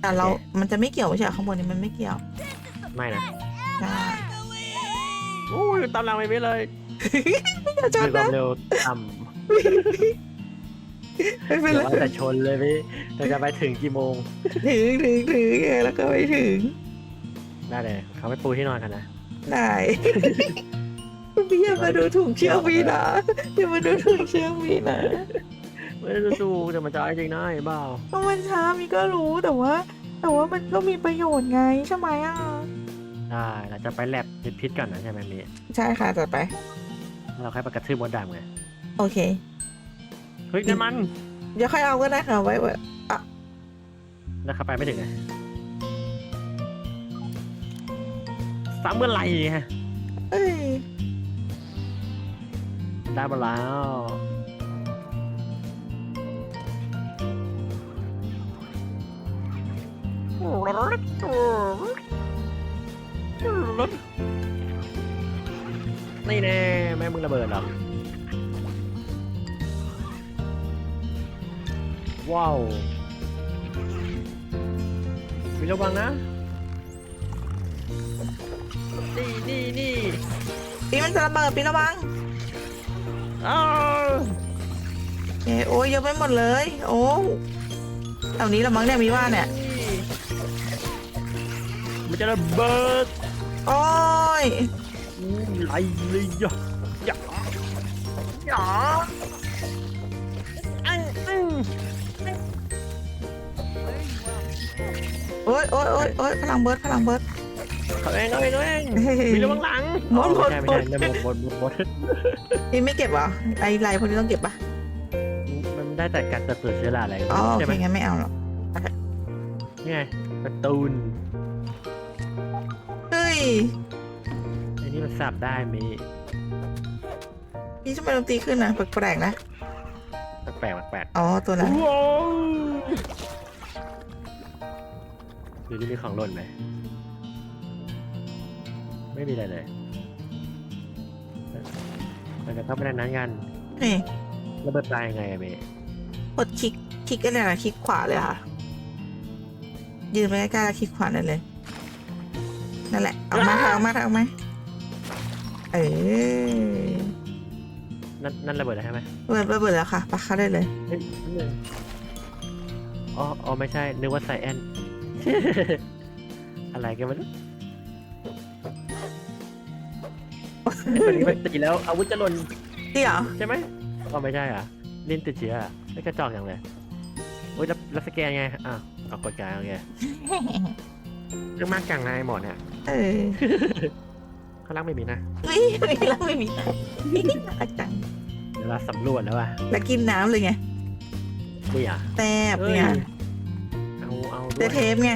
แต่เรา มันจะไม่เกี่ยวไม่ใช่เหรอข้างบนนี้มันไม่เกี่ยวไม่นะใช่โอ้ยตามหลังไปไม่เลยอย่าชมีนควานะมเร็วต่ไม่ำเป็นเดี๋ไรยวว่าแต่ชนเลยพี่เราจะไปถึงกี่โมงถึงถึงถึงไงแล้วก็ไม่ถึงได้เลยเขาไปปูที่นอนกันนะได้พี่อย่ามาดูถูกเชือกพี่นะอย่ามาดูถูกเชือกพี่นะ ไม่ได้สู้แต่มันจะเอาจริงนะไอ้บ้าเพราะมันช้ามีก็รู้แต่ว่า แต่ว่ามันก็มีประโยชน์ไงใช่ไหมอะได้เราจะไปแลบยึดพิษก่อนนะใช่ไหมมีใช่ค่ะจัดไป เราค่อยไปกระทืบมดดำไงโอเค เฮ้ยนั่นมันเดี๋ยวค่อยเอาก็ได้ค่ะไว้ไว้แล้วเข้าไปไม่ถึงไงซ้ำเมื่อไหร่ฮะเอ้ยได้มาแล้ว นี่แน่แม่มึงระเบิดเหรอว้าวมีระวังนะ นี่นี่นี่ปีมันจะระเบิดปีระวังอ้าวโอเคโอ้ยเยอะไปหมดเลย โอ้แถวนี้ละมั้งเนี่ยมีว่าเนี่ยมัน จะระเบิดโอ้ยอู้ไหลเลยอะอย่าอย่าอังอังโอ้ยโอ้ยโอ้ยโอ้ยพลังเบิร์ดพลังเบิร์ดเขาเองเขาเองเขาเองมีระวังหลังหมดหมดไม่ใช่ไม่ใช่หมดหมดหมดหมดนี่ไม่เก็บเหรอไอ้ลายพวกนี้ต้องเก็บปะมันได้แต่การเกิดเชื้อราอะไรอ๋อโอใช่เคไหมงั้นไม่เอาหรอกนี่ไงการ์ตูนเฮ้ย อันนี้มันสับได้มีพี่ทำไมดนตรีขึ้นนะแปลกๆนะ แปลกแปลกอ๋อ ตัวนั้น ว้าวหรือที่มีของหล่นไหมไม่มีอะไรเลยเราจะเข้าไปในนั้นกันนี่ระเบิดตายยังไงอะเมย์กดคลิก คลิกอะไรนะคลิกขวาเลยค่ะ ยืนไปใกล้ๆแล้วคลิกขวานั่นเลย นั่นแหละเอามาค่ะเอามาค่ะเอามาเออนั่นนั่นระเบิดแล้วใช่ไหมเปิดเปิดแล้วค่ะปะเข้าได้เลยเฮ้ยนั่นเลยอ๋ออ๋อไม่ใช่ นึกว่าไซแอน อะไรกันมันวันนี้มันตีแล้ว อาวุธจะหล่นเดี๋ยวใช่ไหมอ๋อไม่ใช่อะลิ้นติดเชื้ออะไม่กระจอกอย่างเลยโอ้ยแล้วแล้วสแกนไงอะเอากดกลางโอเคเรื่องมากกลางนายหมดเนี่ย เออข้างล่างไม่มีนะไม่ไม่แล้วไม่มีอาจังเวลาสำรวจแล้วว่ะแล้วกินน้ำเลยไงนี่อะแตบเนี่ยเอาเอาด้เตวยเทปไง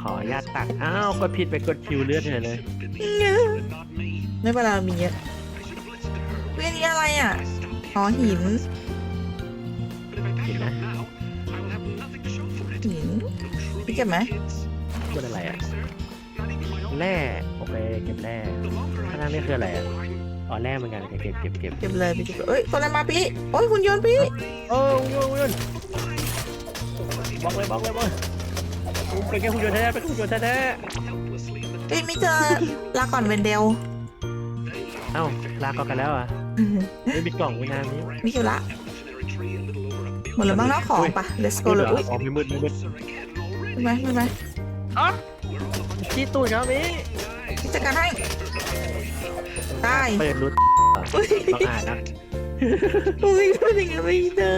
ขออนุญาตตัดอ้าวกดผิดไปกดคิวเลือดเฉยเลยไม่เป็นไรเรามีเยอะเว้ยนี่อะไรอะอ๋อหินเห็นนะหินพี่เก็บไหมมันอะไรอะ แร่โอเคเก็บแร่ข้างล่างนี่คืออะไรอะอ๋อแร่เหมือนกันเก็บเก็บเก็บเก็บเก็บเลยพี่เก็บเลยเอ้ยตัวอะไรมาพี่โอ้ยหุ่นยนต์พี่โอ้ยยนยนบล็อกเลยบล็อกเลยบล็อกเป็นแค่หุ่นยนต์แท้ๆเป็นหุ่นยนต์แท้พี่ไม่เจอลาก่อนเวนเดลๆเอ้าลาก่อนกันแล้วอะไม่มีกล่องไว้นานนี้มิคิวละหมดแล้วบ้างเนาะของปะ let's go มืดเลเหยรออุ้ยอ๋อมีมืดมีมืดไม่ไหมไม่ไหม ชี้ตูดครับมีพี่จัดการให้ ได้ เปิดรุดอุ้ยต้องอ่านนะอุ้ยเป็นยังไงไม่ได้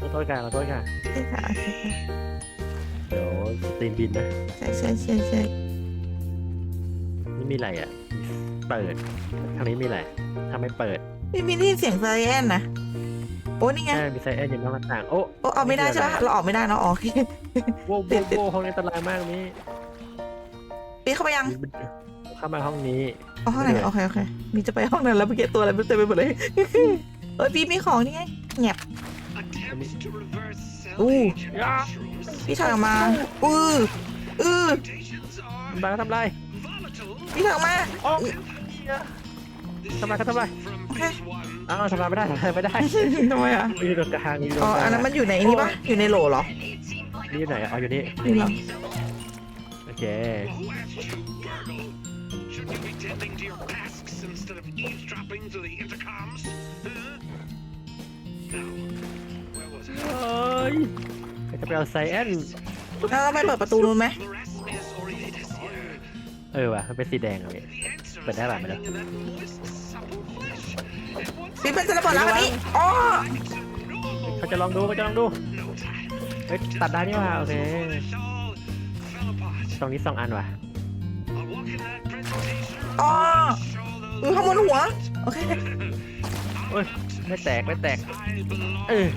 ขอโทษกันขอโทษกันใช่ค่ะใช่ค่ะเดี๋ยวตีนบินนะ ใช่ใช่ใช่ใช่นี่มีอะไรอะ เปิดทางนี้มีอะไรทำไมเปิดพี่มีได้ยินเสียงไซแอนนะโอ้นี่ไงใช่มีไซแอนอยู่นอกหน้าต่าง โอ้โอ้เอาไม่ได้ใช่ปะเราออกไม่ได้เนาะอ๋อโอเคโว้โว้โว้ห้องนี้อันตรายมากนี้ ปีเข้าไปยังเข้ามาห้องนี้เอาห้องไหนโอเคโอเคมีจะไปห้องนั้นแล้วไปเก็บตัวอะไรไม่เต็มไปหมดเลยเอ้ยพี่มีของนี่ไงเงียบอู้ยาพี่ถอยออกมาอืออือมาทำไรพี่ถอยออกมาโอ้ทำไรเขาทำไรโอเคอ้าวทำไรไม่ได้ทำไรไม่ได้ทำไมอะมีตรงกลางมีตรงอ๋อกลางอันนั้นมันอยู่ในนี่ปะอยู่ในโหลเหรอนี่อยู่ไหนอ๋ออยู่นี่นี่ เหรอโอเค Who asked you, Gargle? Should you be tending to your tasks instead of eavesdropping to the intercoms? Huh? Now, where was I? เฮ้ยจะไปเอาไซแอนแล้วเราไปเปิดประตูนู้นไหม Marasmus aureatus here. เออว่ะมันเป็นสีแดงอะพี่ The answer But is that I'm hiding in that moist, supple flesh. And once พี่เป็นจะระเบิดแล้วอันนี้อ๋อ it's normal, เขาจะลองดูเขาจะลองดู no time. เฮ้ยตัดได้นี่ว่ะโอเค Before this all fell apart. ตรงนี้สองอันว่ะ I'll walk in that presentation. อ๋อ Show อือ those ข้างบนหัว โอเค โอ้ยไม่แตกไม่แตก I belong. เออ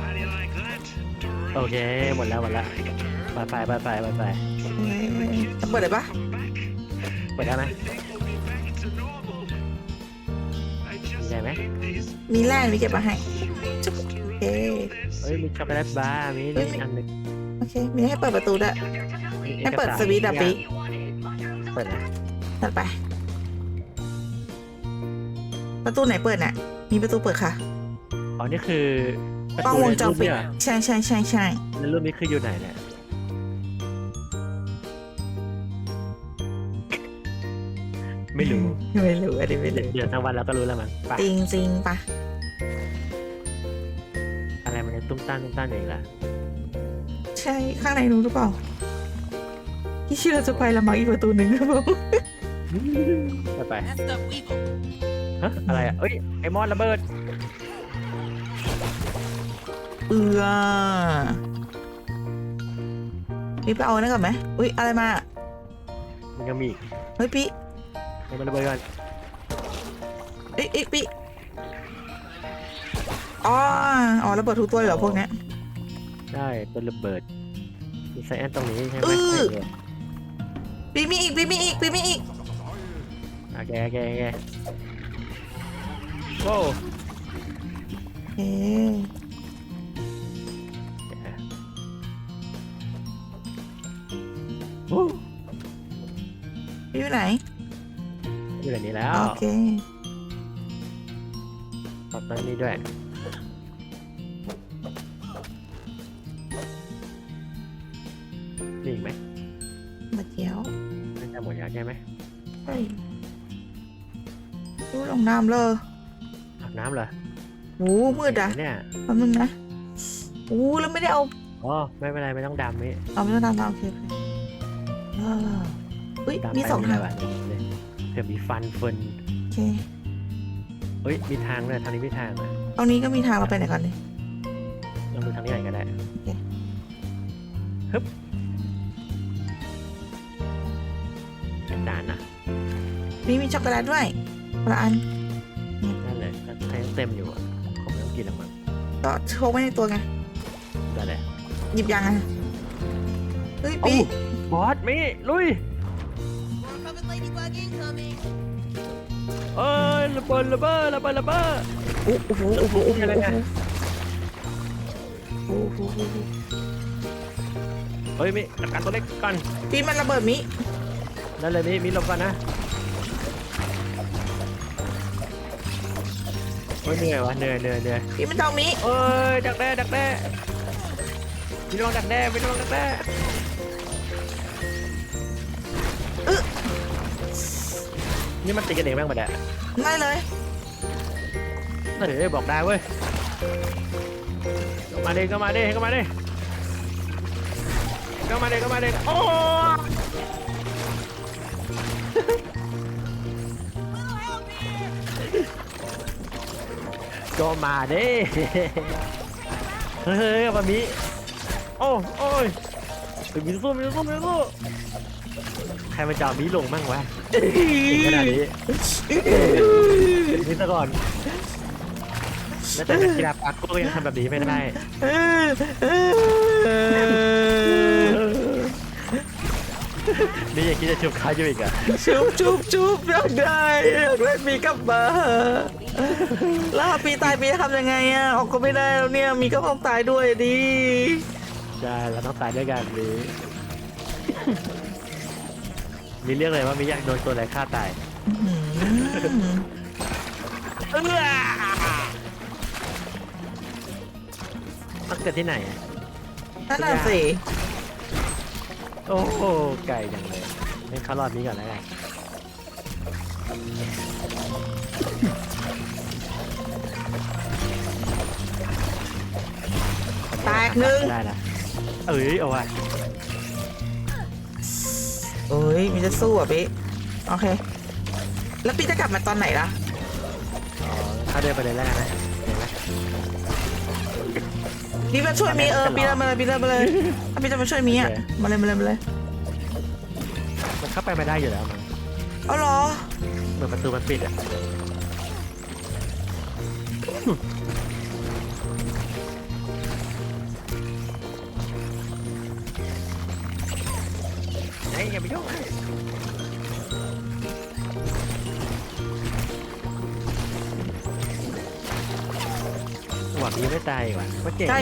How do you like that? โอเคหมดแล้วหมดแล้วไปไปไปไปไปไปจะเปิดเลยปะ Come back. เปิดได้ไหม I think we'll be back to normal. I just Yeah, man. need these มีแร่มีเก็บมาให้ to โอเค reveal this. เฮ้ยมีช็อกโกแลตบาร์มีนี่อันหนึง โอเค มีให้เปิดประตูด้วยมีให้เปิดอการสวิตช์อะปิ๊เปิดนะตัดไป ประตูไหนเปิดน่ะ มีประตูเปิดค่ะอ๋อนี่คือประกล้องตูวงในจรรูปปิดเนี่ยใช่ใช่ใช่ใช่ในรูปนี้คืออยู่ไหนเนี่ยไม่รู้ ไม่รู้อันนี้ไม่รู้เดี๋ยวทั้งวันเราก็รู้แล้วมั้งไปจริงจริงปะอะไรมันจะตุ้มต้านตุ้มต้านอย่างไรล่ะ ใช่ข้างในนู้นหรือเปล่าที่เชื่อจะไปละมั้งอีกประตูหนึ่งหรือเปล่าไปไปฮะอะไรอะเอ้ยไอมอนระเบิดเอือพี่ไปเอาอันนั่นก่อนไหมอุ้ยอะไรมามันยังมีอีกเฮ้ยพี่ให้มันระเบิดก่อนเอ้ยเอ้ยพี่อ๋ออ๋อระเบิดทุกตัวเลยเหรอพวกเนี้ย ใช่เป็นระเบิด มีไซแอนตรงนี้ใช่ไหมอื้อเออพี่มีอีกพี่มีอีกพี่มีอีก โอเคโอเคโอเคโว้วเอ๊ะพี่อยู่ไหนอยู่แบบนี้แล้วโอเค ตอนนี้ด้วย จะหมดแล้วใช่ไหมเฮ้ยดูลงน้ำเลยอาบน้ำเหรอโอ้มืดอะเนี่ยแป๊บนึงนะโอ้แล้วไม่ได้เอาอ๋อไม่เป็นไรไม่ต้องดำนี่เอาไม่ต้องน้ำน้ำโอเคโอเคอ่าอุ้ยดำมีไปสองไม่ทาได้งว่ะเลยเผื่อมีฟันเฟินโอเคเฮ้ยมีทางเลยทางนี้มีทางอะตรงนี้ก็มีทางเราไปไหนก่อนเลยลองดูทางนี้หน่อยก็ได้เคฮึบ มีมีช็อกโกแลตด้วยคนละอันนั่นเลยถ้ายังเต็มอยู่อะคงไม่ต้องกินหรอกมั้งก็โชว์ไว้ในตัวไงได้เลยหยิบยังอะเฮ้ยโอ้ปีบอสมีลุย Covered ladybug incoming. เอ้ยระเบิดระเบิดระเบิดระเบิดโอ้โหโอ้โหโอ้โหอะไรเนี่ยโอ้โหโอ้โหเฮ้ยมีจัดการตัวเล็กก่อนปีมันระเบิดมินั่นเลยมีมีหลบก่อนนะ อ้ยเหนื่อยวะเหนื่อยเหนื่อยเหนื่อยปีมันจะเอามิเอ้ยดักแด้ดักแด้มีระวังดักแด้มีระวังดักแด้นี่มันตีกันเองบ้างปะเนี่ยไม่เลย เฮ้ยบอกได้เว้ยก็มาดิก็มาดิก็มาดิก็มาดิก็มาดิโอ้ ก็มาดิเฮ้ยมามีโอ้โอ้ยมีสู้มีสู้มีสู้ใครมาจับมีลงมั่งวะเก่งขนาดนี้นี่ซะก่อนแล้วแต่นักกีฬาปาโก้ยังทำแบบนี้ไม่ได้ นี่ยังคิดจะชุบเขาอยู่อีกเหรอะชุบชุบชุบอยากได้อยากได้มีกลับมาแล้วถ้าปีตายปีจะทำยังไงอะออกก็ไม่ได้แล้วเนี่ยมีก็ต้องตายด้วยดิใช่เราต้องตายด้วยกันมีมีเรื่องอะไรว่ามีอยากโดนตัวอะไรฆ่าตายอื้อหือเออมันเกิดที่ไหนอะในนั่นน่ะสิ โอ้โหไก่จังเลยให้เขารอดนี้ก่อนแล้วกันแตกหนึ่งได้ละเอ้ยเอาว่ะเอ้ยมีจะสู้อะพี่โอเค แล้วพี่จะกลับมาตอนไหนล่ะ อ๋อเขาเดินไปเลยแล้วกันนะ เห็นไหมพี่มาช่วยมีเออพี่เริ่มมาเลยพี่เริ่มมาเลยถ้าพี่จะมาช่วยมีอะโอเคมาเลยมาเลยมาเลยมันเข้าไปไม่ได้อยู่แล้วมันเอาเหรอเหมือนประตูมันปิดอะ หวังดีไม่ตายว่ะว่าเก่งใช่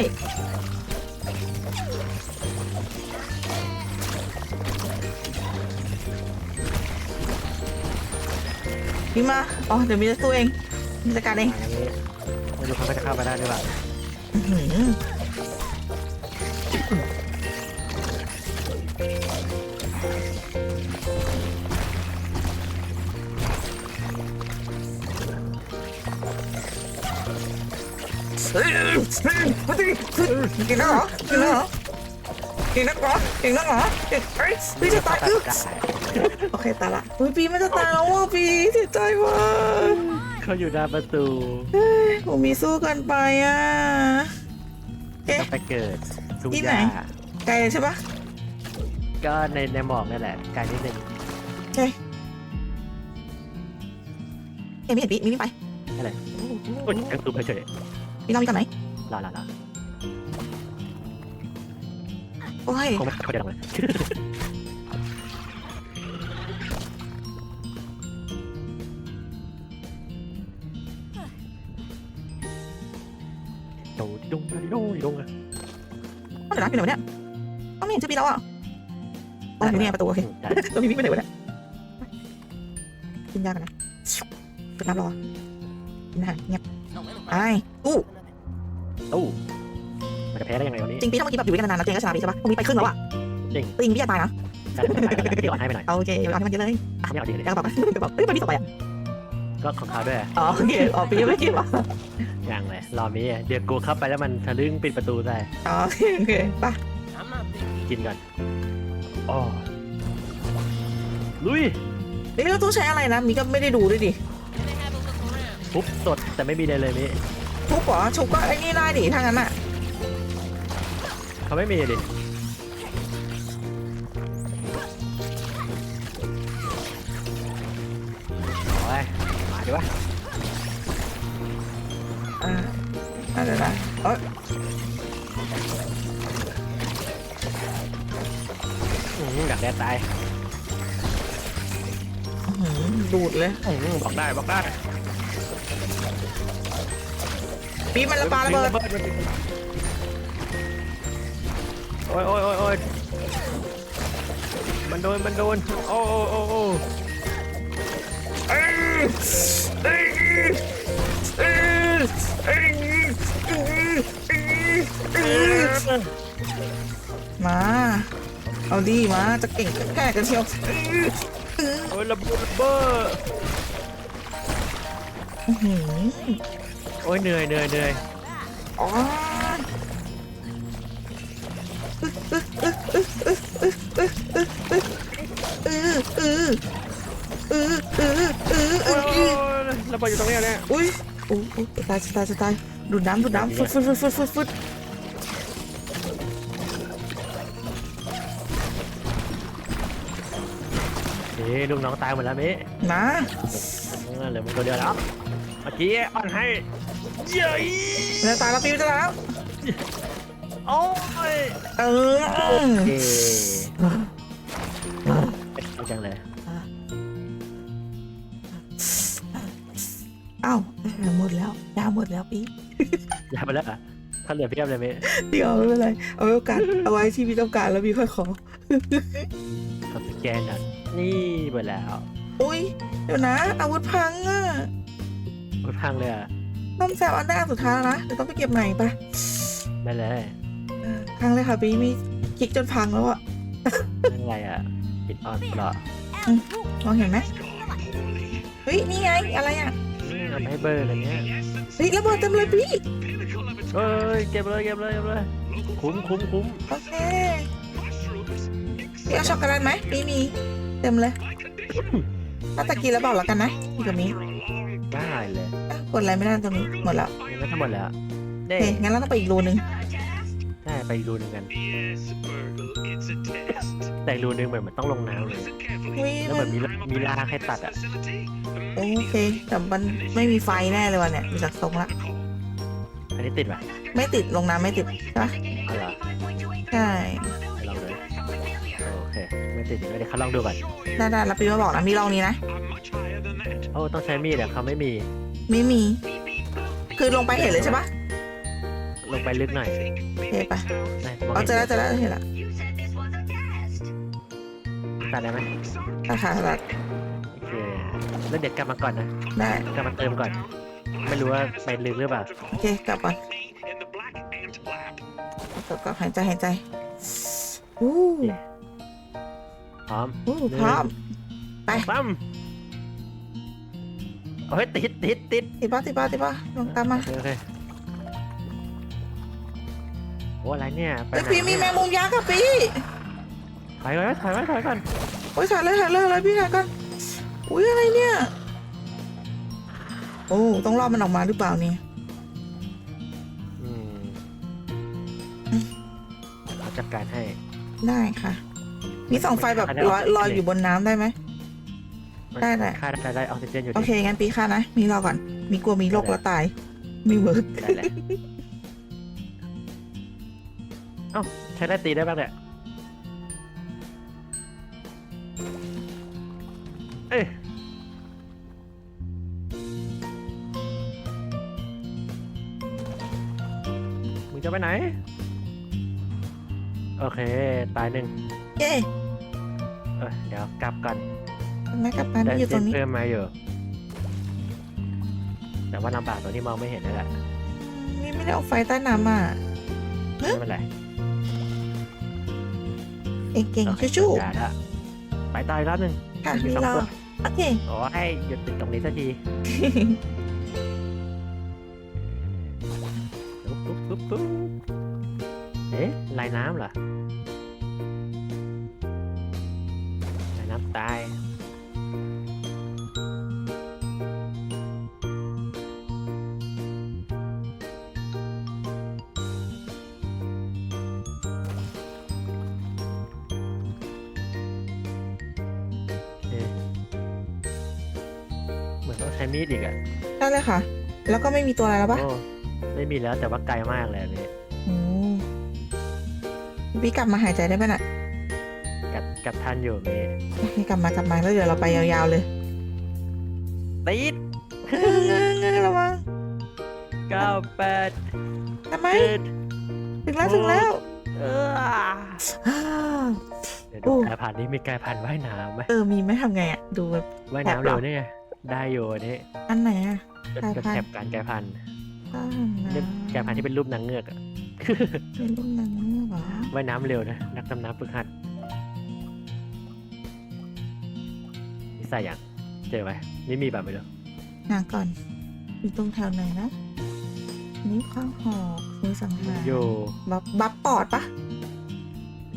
พี่มา อ๋อ เดี๋ยวมีจะสู้เองมีจัดการเองอันนี้ไม่รู้เขาจะเข้าไปได้หรือเปล่า อื้อหือเฮ้ยเฮ้ยเฮ้ยเฮ้ยเก่งนักหรอเก่งนักเหรอเก่งนักเหรอเก่งนักเหรอเฮ้ยพี่จะตายอึ๊บโอเคตายละเฮ้ยปีมันจะตายแล้วว่ะปีเสียใจว่ะเขาอยู่หน้าประตูผมมีสู้กันไปอะเอ๊ะต้องไปเกิดทุ่งที่หไหนญ้าไกลใช่ปะก็ในในหมอกนั่แหละไกลนิดนึงโอเคเอ็มไม่เห็นปีมีไม่ไปนั่นแหละโอ้ยกระตุ้มเฉย พี่น้องมีกันไหนๆรอรอรอโอ้ยคงไม่เขาเดินออกเลยโดดงโดดงโดดงอะเดี๋ยวนะพี่ไหนวะเนี่ยต้องไม่เห็นชื่อพี่แล้วอะอ๋ออยู่เนี่ยประตูโอเคได้แล้วพี่วิ่งไปไหนวะเนี่ยกินยากันนะปิดน้ำรอกินอาหารเงียบ ไอ้อู้โอ้มันจะแพ้ได้ยังไงวันนี้จริงพี่ถ้าเมื่อกี้แบบอยู่ด้วยกันนานๆนะเจงก็ชนะพี่ใช่ปะตรงนี้ไปครึ่งแล้วอะจริงจริงพี่อยากตายนะการที่อ่อนให้ไปหน่อยเอาโอเคเอาให้มันเยอะเลยไม่เอาดีเลยอยากบอกอยากบอกเฮ้ยมันมีต่อไปอะก็ของเขาด้วยอ๋อโอเคอ๋อพี่ยังไม่กินวะอย่างเลยรอมีเดี๋ยวกูเข้าไปแล้วมันทะลึ่งปิดประตูได้อ๋อโอเคโอเคไป I'm not big. กินก่อนอ๋อลุยนี่เราต้องใช้อะไรนะมีก็ไม่ได้ดูด้วยดิ สดแต่ไม่มีเลยเลยมิทุบเหรอชุบก็ไอ้นี่ได้ดิถ้างั้นอะเขาไม่มีดิโอ้ยมาดิวะอ่าอ่าเดี๋ยวนะเอ้ยอื้อหืออยากแดดตาย อื้อหือดูดเลย อื้อหือบอกได้บอกได้ ปีมันระบาระเบิดโอ้ยโอ้ยโอ้ยโอ้ยมันโดน มันโดน โอ้โอ้โอ้โอ้เอ้ยเอ้ยเอ้ยเอ้ยเอ้ยเอ้ยมา เอาดีมา จะเก่งแค่กันเชียวเอ้ยเอ้ยโอ้ยระเบิดระเบิด อื้อหือโอ้ยเหนื่อยเหนื่อยเหนื่อยอ๋อเออเออเออเออเออเอโอ้อยเออระเบิดอยู่ตรงเนี้ยเนี่ยอุ้ยโอ้โอ้จะตายจะตายจะตายดูดน้ำดูดน้ำฟึดฟึดฟึดฟึดฟึดฟึดนี่ลูกน้องตายหมดแล้วมินะ เออเหลือมึงตัวเดียวแล้วเมื่อกี้อ่อนให้ เย้ยจะตายแล้วปีจะตายแล้วโอ้ยเออเย้เอาจังเลยเอ้าหมดแล้วยาหมดแล้วปีอย่าไปแล้วอะถ้าเหลือเพียบเลยมิเดี๋ยวไม่เป็นไรเอาไว้โอกาสเอาไว้ที่พี่ต้องการแล้วพี่ค่อยขอขอสแกนก่อนนี่หมดแล้ว อุ้ยเดี๋ยวนะอาวุธพังอะหมดพังเลยอะ ต้อมแซมอันแรกสุดท้ายแล้วนะเดี๋ยวต้องไปเก็บใหม่ปะได้เลยพังเลยค่ะปีมีคลิกจนพังแล้วอะนั่นอะไรอะปิดออนเหรอมองเห็นไหม Gone poorly. เฮ้ยนี่ไงอะไรอะอืมเอาไปให้เบอร์อะไรเงี้ยเฮ้ยระเบิดเต็มเลยพี่ Pinnacle of its เอ้ยเก็บเลยเก็บเลยเก็บเลย local คุ้มคุ้มคุ้มโอเค mushrooms. พี่เอาช็อกโกแลตไหมปีมีเต็มเลย My condition. ถ้าตะกี้แล้วบอกแล้วกันนะพี่กับมี After a long ได้เลยอะ กดอะไรไม่ได้ตรงนี้หมดแล้วยังไม่ทั้งหมดแล้วโอเด้เคงั้นเราต้องไปอีกรูนึงได้ไปอีกรูนึงกัน Yes, Burgle, it's a test. แต่อีกรูนึงเหมือนมันต้องลงน้ำเลย Listen carefully. อุ้ยแล้วเหมัมือนนมีมีลากให้ตัดอะ Facility, โอเคแต่มันไม่มีไฟแน่เลยวันเนี่ยมีจากทรงละอันนี้ติดป่ะไม่ติดลงน้ำไม่ติดใช่ปะเอาเหรอใช่ เคไม่ติดเดี๋ยวเดี๋ยวเขาลองดูก่อนได้ได้แล้วปีมาบอกนะมีลองนี้นะ I'm much higher than that. โอ้ต้องใช้มีดอะเขาไม่มี ไม่มี คือลงไปเห็นเลยใช่ปะลงไปลึกหน่อยโอเคไปได้มองเอาเห็นเจอแล้วเจอแล้วเห็นแล้วตัดได้ไหมราคาตัดโอเคแล้วเดี๋ยวกลับมาก่อนนะได้กลับมาเติมก่อน ไม่รู้ว่าไปลึกหรือเปล่าโอเคกลับก่อน Me in the Black Ant Lab. กลับก่อนหายใจหายใจอู้ พร้อมอู้พร้อม ไป ปั๊มโอ้ยติดติดติดติดป่ะติดป่ะติดป่ะลงตามมาโอเคโอเคโอ้อะไรเนี่ยไปเฮ้ยไหนปีมีแมงมุมยักษ์อะปีถอยก่อนถอยก่อนถอยก่อนโอ้ยถ่ายเลยถ่ายเลยถ่ายเลยพี่ถ่ายก่อนอุ้ยอะไรเนี่ยโอ้ต้องรอมันออกมาหรือเปล่าเนี่ยอืมเราจัดการให้ได้ค่ะ มีสองไฟแบบลอยลอยอยู่บนน้ำได้ไหม ได้ได้ค่าได้ได้ออกซิเจนอยู่โอดิเค งั้นปีค่านะ มีรอก่อน มีกลัวมีโรคแล้วตายไม่เวิร์กได้แหละเอ้าใช้ได้ตีได้บ้างเนี่ย เอ้ยมึงจะไปไหน โอเค ตายหนึ่งเย้ เออเดี๋ยวกลับกันแม่กลับมาได้อยู่ตเจ็รงนี้เพิ่มมาอยู่ แต่ว่าลำบากตรงที่มองไม่เห็นนั่นแหละนี่ไม่ได้เอาไฟใต้น้ำอะ ไม่เป็นไรเก่งเก่งโอเคชู้อย่าละไปต่ออีกรอบหนึ่งๆค่ะมีมีสองรอตัวโอเคขอให้หยุดติดตรงนี้สักทีปุ๊บปุ๊บปุ๊บเอ๊ะลายน้ำเหรอ น้ำตายเอ๊ะเหมือนต้องใช้มีดอีกอะได้เลยค่ะ แล้วก็ไม่มีตัวอะไรแล้วปะโอ้ไม่มีแล้วแต่ว่าไกลมากเลยอันนี้โอ้พี่กลับมาหายใจได้ไหมน่ะ กัดกัดทันอยู่มีพี่กลับมากลับมาแล้วเดี๋ยวเราไปยาวๆเลยติดเงื้อเงื้อเงื้อระวังเก้าแปดทำไม เจ็ดถึงแล้วถึงแล้ว เอออ้าวเดี๋ยวโอ้ดูกายพันธุ์นี้มีกายพันธุ์ว่ายน้ำไหมเออมีไหมทำไงอะดูแบบว่ายแถบน้ำเหรอเร็วนี่ไงได้อยู่อันนี้อันไหนอะเป็นกายเป็นพันธุ์ แถบการกายพันธุ์ข้างนะเล่นกายพันธุ์ที่เป็นรูปนางเงือกอะเป็นลูกนางเงือกเหรอว่ายน้ำเร็วนะนักดำน้ำฝึกหัด ใส่ยังเจอไหมนี่มีแบบไม่รู้หาก่อน อยู่ตรงแถวไหนนะนิ้วข้างหอกมือสังหารอยู่บับบับปอดปะ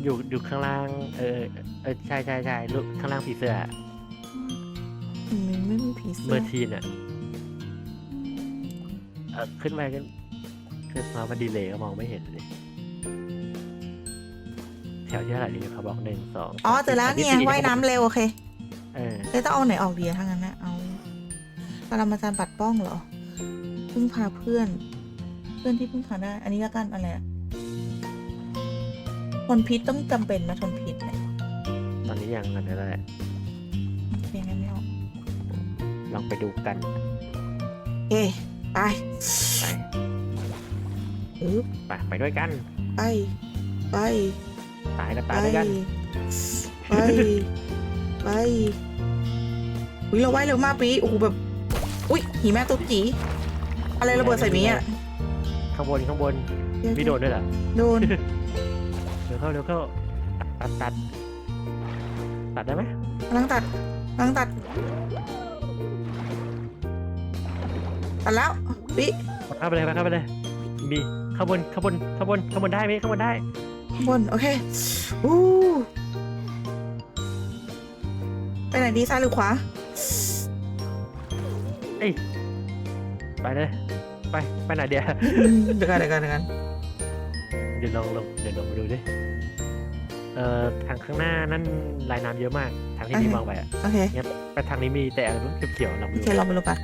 อยู่อยู่ข้างล่าง เออเออใช่ใช่ใช่รูปข้างล่างผีเสื้ออะอืมไม่มีผีเสื้เมออร์ทีนอะเออขึ้นไปกันขึ้นมามันดีเลยก็มองไม่เห็นเลยแถวที่เท่าไหร่ดีเขาบอกหนึ่งสองอ๋อเจอแล้วแถเนี่ที่ยสี่ว่ายน้ำเร็วโอเค เออเลยต้องเอาไหนออกดีอะถ้างั้นนะเอาปรมาจารย์ปัดป้องเหรอพึ่งพาเพื่อน เพื่อนที่พึ่งพาได้ อันนี้ละกันอะไรอะทนพิษต้องจำเป็นไหมทนพิษเนี่ยตอนนี้ยังกันนั่นแหละเพลงไม่ออกลองไปดูกันเอ๊ไปไปอึ๊บไปไปด้วยกันไปไปตายก็ไปตายด้วยกัน ไป ไปอุ้ยเราว่ายเร็วมากปีโอ้โหแบบ อุ้ยหีแม่ตุ๊กจีอะไรระเบิดใส่มีอะข้างบนข้างบนโอเคมีโดนด้วยเหรอโดนเดี๋ยวเข้าเดี๋ยวเข้าตัดตัดตัดตัดได้ไหมกำลังตัดกำลังตัดตัดแล้วปิเข้าไปเลยเข้าไปเลยมีข้างบนข้างบนข้างบนข้างบนได้ไหมข้างบนได้ข้างบนโอเคอู้ ดีซ้ายหรือขวาไปเลย ไป ไปไหนเดียวเดี๋ยวกันเดี๋ยวกันเดี๋ยวกันเดี๋ยวลองลงเดี๋ยวลองมาดูดิ เอ่อทางข้างหน้านั่นลายน้ำเยอะมาก ทางที่พี่มองไปอะโอเคงั้นไปทางนี้มีแต่อะไรไม่รู้เขียวๆลองโอดูเคลองไปดูกัน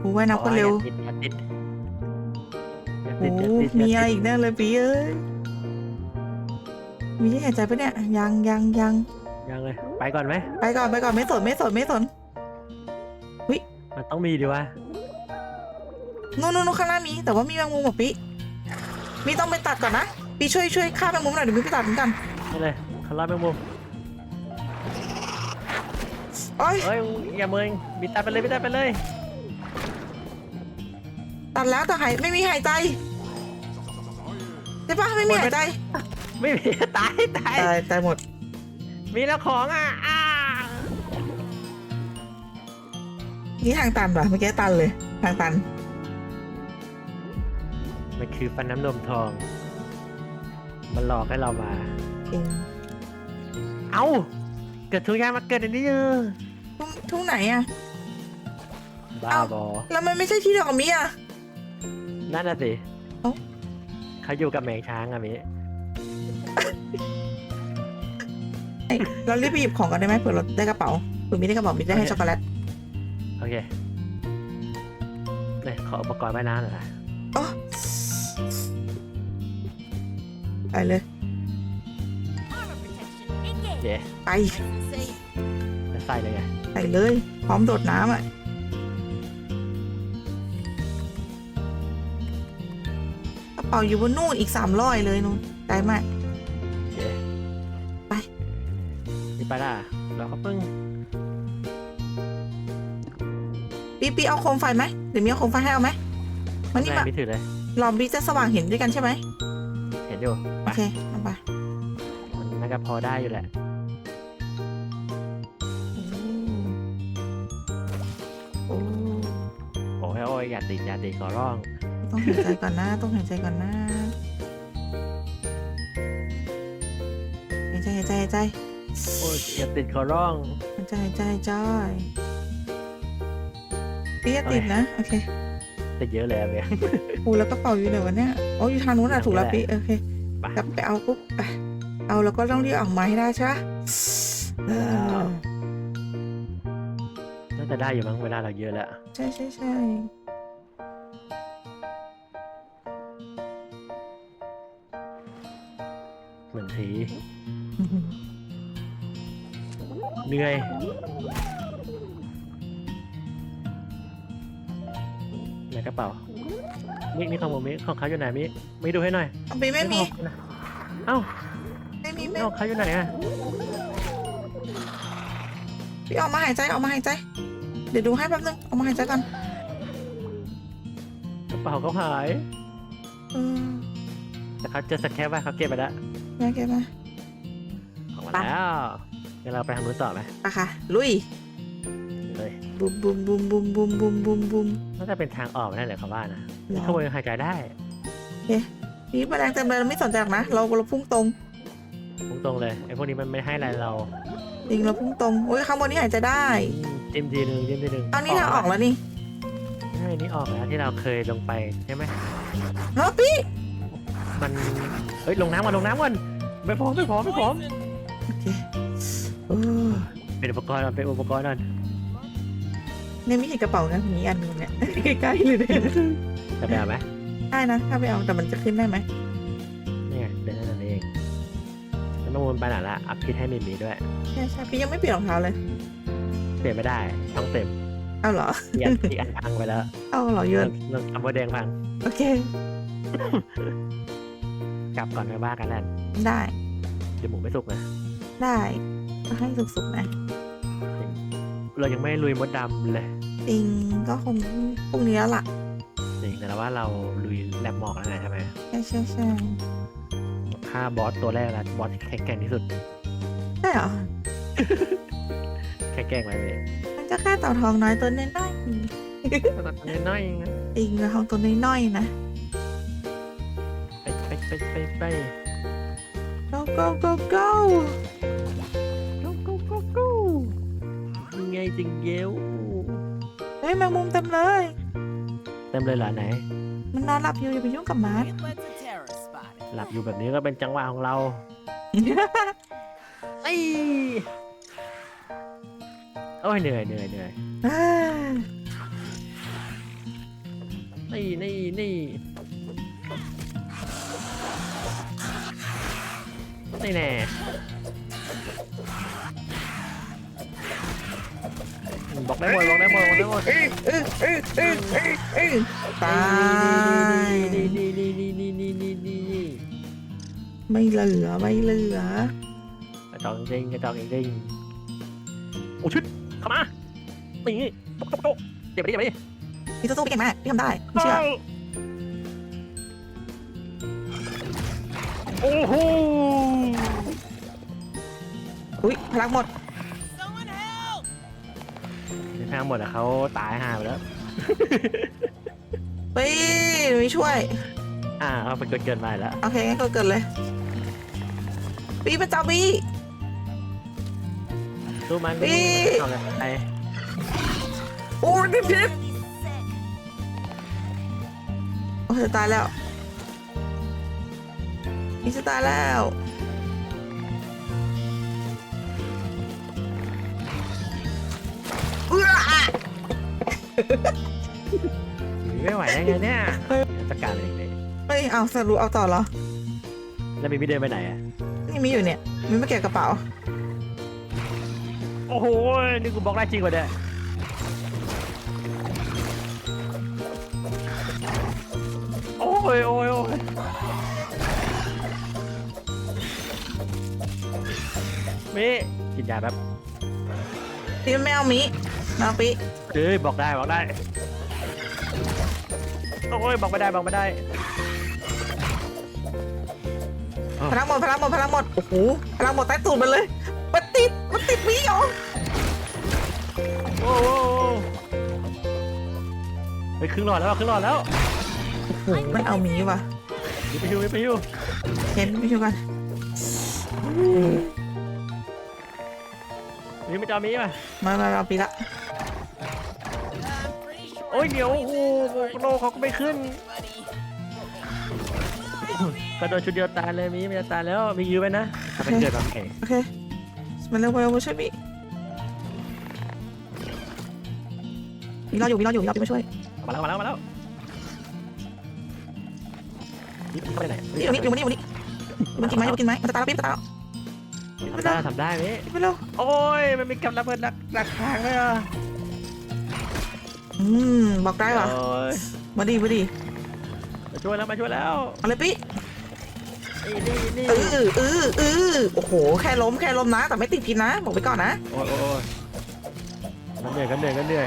โอ้ว่ายน้ำคนเร็ว อย่าติดอย่าโอ้ติดอย่าติดอย่าติดมีอย่าอะไรติดอีกแน่เลยปีเอ้ย มีที่หายใจปะเนี่ยยังยังยังยังเลย ไปก่อนไหม ไปก่อนไปก่อนไม่สนไม่สนไม่สนมันต้องมีดีวะนู่นนู่นนู่นข้างหน้ามี แต่ว่ามีแมงมุมอะปีมีต้องไปตัดก่อนนะปีช่วยช่วยฆ่าแมงมุมหน่อยเดี๋ยวมีไปตัดเหมือนกันนี่เลยเขาลอดแมงมุมโอ้ยเอ้ยอย่าเมืองมีตัดไปเลยมีตัดไปเลย ตัดแล้วแต่หายไม่มีหายใจ ใช่ปะไม่มีหายใจไม่มีตายตายตายตายหมด มีแล้วของอะอ้านี่ทางตันป่ะเมื่อกี้ตันเลย ทางตัน มันคือฟันน้ำนมทอง มันหลอกให้เรามา จริง เอ้า เกิดทุกอย่างมาเกิดอันนี้เออทุ่งทุ่งไหนอะบ้าเอ้าบอแล้วมันไม่ใช่ที่เดียวกับมิอะนั่นน่ะสิ เอ้าเขาอยู่กับแมงช้างอะมิเอ้ยเรารีบไปหยิบของกันได้ไหมเผื่อเราได้กระเป๋าเผื่อมีได้กระเป๋ามีได้ให้ช็อกโกแลตโอเคเนี่ยขออุปกรณ์ว่ายน้ำหน่อยนะอ๋อไปเลย Armor protection. Engage. เดี๋ยวไป Safe. จะใส่เลยไง ไปเลย พร้อมโดดน้ำอะาอยู่บนนู่นอีกสามร้อยเลยนู่นได้มากเดี๋ยวไปนี่ไปละเราก็เพิ่งปีปีเอาโคมไฟไหมเดี๋ยวมีเอาโคมไฟให้เอาไหมมันนี่แม่มาไม่ถือเลยลอมบีจะสว่างเห็นด้วยกันใช่ไหมเห็นอยู่โอไปเคเอาไปมันน่าจะพอได้อยู่แหละโอ้โอ้ยโอ้ยอย่าติดอย่าติดขอร้อง ต้องหายใจก่อนนะ ต้องหายใจก่อนนะหายใจหายใจหายใจโอ้ยอย่าติดขอร้องหายใจหายใจหายใจปีอย่าติดนะ โอเคติดเยอะเลยอะเมียโอ้แล้วกระเป๋าอยู่ไหนวะเนี่ยโอ้อยู่ทางนู้นอะทางนี้ถูกแล้วแหละปีโอเคไปกลับไปเอาปุ๊บไปเอาแล้วก็ต้องรีบออกมาให้ได้ใช่ปะเออน่าจะได้อยู่มั้งเวลาเราเยอะแล้ว ใช่ใช่ใช่ เหมือนผีเหนื่อย ในกระเป๋า มินี่ของผมมิของเขาอยู่ไหนมิมิดูให้หน่อยเอาปีไม่มีของเขานะเอ้าไม่มีไม่ของเขาอยู่ไหนอะพี่ออกมาหายใจออกมาหายใจ เดี๋ยวดูให้แป๊บนึงออกมาหายใจก่อนกระเป๋าเขาหาย เออแต่เขาเจอสแคปว่าเขาเก็บไปแล้ว แม่แกมาออกมาไปแล้วเดี๋ยวเราไปทางนู้นต่อไหมไปค่ะ ลุยเลยบุมบุมบุมบุมบุมบุมบุมบุมน่าจะเป็นทางออกนั่นแหละเขาว่านะเหรอขโมยหายใจได้นี่แมลงเต็มเลยเราไม่สนใจหรอกนะ เราเราพุ่งตรงตรงๆเลยไอ้พวกนี้มันไม่ให้อะไรเราจริงเราพุ่งตรงโอ้ยข้างบนนี่หายใจได้จิ้มทีนึงจิ้มทีนึงเอานี่ทางออกแล้วนี่ใช่นี่ออกแล้วที่เราเคยลงไปใช่ไหมเฮ้ยพี่ มันเฮ้ยลงน้ำก่อนลงน้ำก่อนไม่พร้อมไม่พร้อมไม่พร้อมโอเคเออเป็นอุปกรณ์ก่อนเป็นอุปกรณ์ก่อนเนี่ยไม่เห็นกระเป๋านะมีอันหนึงเนี่ย ใกล้ๆเลยเนี่ยจะไปเอาไหมได้นะถ้าไปเอาแต่มันจะขึ้นได้ไหมนี่ไงเดินนั่นเองแล้วน้องมูลไปไหนละอัพคิดให้มีมีด้วยใช่ใช่พี่ยังไม่เปลี่ยนรองเท้าเลยเปลี่ยนไม่ได้ต้องเต็มเอาเหรออีกอันอีกอันพังไปแล้วเอาเหรอโยเรื่อนงเรื่องอัมเบอร์แดงพังโอเค กลับก่อนไปบ้ากันแล้วได้เดี๋ยวหมูไม่สุกนะได้ก็ให้สุกๆนะกเรายังไม่ลุยมดดำเลยจริงก็คงพรุ่งนี้แล้วล่ะจริงแต่ว่าเราลุยแลบหมอกแล้วไงใช่ไหมใช่ใช่ใช่ฆ่าบอสตัวแรกละบอสที่แข็งแกร่งที่สุดใช่เหรอแข็งแกร่งไปเลยมันก็แค่เต่าทองน้อยตัวน้อยตัวน้อยๆนะๆจริงเต่าทองตัวน้อยๆนะ ไปไปไปไปไป go go go go กูกูกูกูยังไงจริงเยวเฮ้ยแมงมุมเต็มเลย เต็มเลยเหรอไหน มันนอนหลับอยู่อย่าไปยุ่งกับมัน It lets a terrorist spot it. หลับอยู่แบบนี้ก็เป็นจังหวะของเราไอ้โอ้ยเหนื่อยเหนื่อยเหนื่อยอ่านี่นี่ นี่นี่แน่บอกได้หมดบอกได้หมดบอกได้หมดเอ้ยเอ้ยเอ้ยเอ้ยเอ้ยเอ้ยตายนี่นี่นี่นี่นี่นี่นี่นี่ไม่เหลือไม่เหลือกระจอกจริงกระจอกจริงโอ้ชุดเข้ามานี่โต๊ะโต๊ะโต๊ะเดี๋ยวไปดิเดี๋ยวไปดิพี่สู้ๆพี่เก่งมากพี่ทำได้พี่เชื่อโอ้โห อุ้ยพลังหมด Someone help! ในทางหมดอะเขาตายห่าไปแล้ว เฮ้ยหนูไม่ช่วย อ่าเขาไปเกินเกินไปแล้ว โอเคงั้นก็เกิดเลยปีประจำปี สู้มันนี่ เอาเลยไปโอ้ยนี่พิษ Really set. โอ้ยจะตายแล้วพี่จะตายแล้ว ไม่ไหวได้ไงเนี่ยจัดการเองเลยเฮ้ยเอาสรุปเอาต่อเหรอแล้วมีพี่เดินไปไหนอะนี่มีอยู่เนี่ยมีไม่เก็บกระเป๋าโอ้โหนี่กูบล็อกได้จริงกว่าเนี่ยโอ้ยโอ้ยโอ้ยมีกินยาแป๊บพี่ไม่เอามิไม่เอาปี เอ้ยบอกได้บอกได้โอ้ยบอกไม่ได้บอกไม่ได้พลังหมดพลังหมดพลังหมดโอ้โหพลังหมดใต้ตูดมันเลยมันติดมันติดมิเหรอโอ้โหไปครึ่งหลอดแล้วครึ่งหลอดแล้วโอ้โหมันเอามิว่ะยิบไปฮิวยิบไปฮิวเห็นไม่ช่วยกันยิบไม่จอมีป่ะมามาเอาปีละ อ้ยเดี๋ยวโอ้โหโลเขาก็ไม่ขึ้นกระโดดชุดเดียวตายเลยมีไม่จะตายแล้วมียื้อไว้นะถ้าเป็นเกิดบางแข่งโอเคมันเร็วมาเร็วมาช่วยพี่มีรออยู่มีรออยู่มีรอจะมาช่วยมาแล้วมาแล้วมาแล้วนี่เข้าไปไหนนี่อยู่นี่อยู่นี่อยู่นี่มันกินไหมมันกินไหมมันจะตายแล้วพี่มันจะตายแล้วทำได้ทำได้ไหมไปเร็วโอ้ยมันมีกับระเบิดดักดักทางเลยอะ อืมบอกได้ว่ะโอ้ยมาดีมาดีมาช่วยแล้วมาช่วยแล้วเอาเลยพี่นี่นี่นี่เออเออเออโอ้โห แค่ล้มแค่ล้มนะ แต่ไม่ติดพิษนะบอกไปก่อนนะ โอ้ยโอ้ยกันเหนื่อยกันเหนื่อยกันเหนื่อย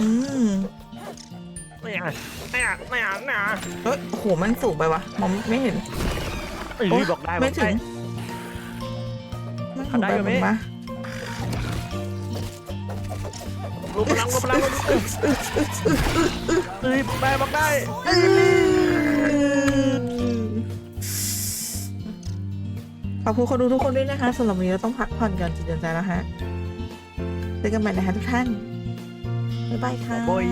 อืมไม่อะไม่อะไม่อะไม่อะเฮ้ยโอ้โห มันสูงไปวะมองไม่เห็นเอ้โอ๊ยยบอกได้บไม่อกถึได้ งมันสูงทำได้ไปอยู่ไหม ผมมารูพลังรูพลังเอ้ยบอกได้บอกได้ขอบคุณคนดูทุกคนด้วยนะคะสำหรับวันนี้เราต้องพักผ่อนกันจิตใจแล้วฮะเจอกันใหม่นะคะทุกท่านบ๊ายบายค่ะ โอ้ย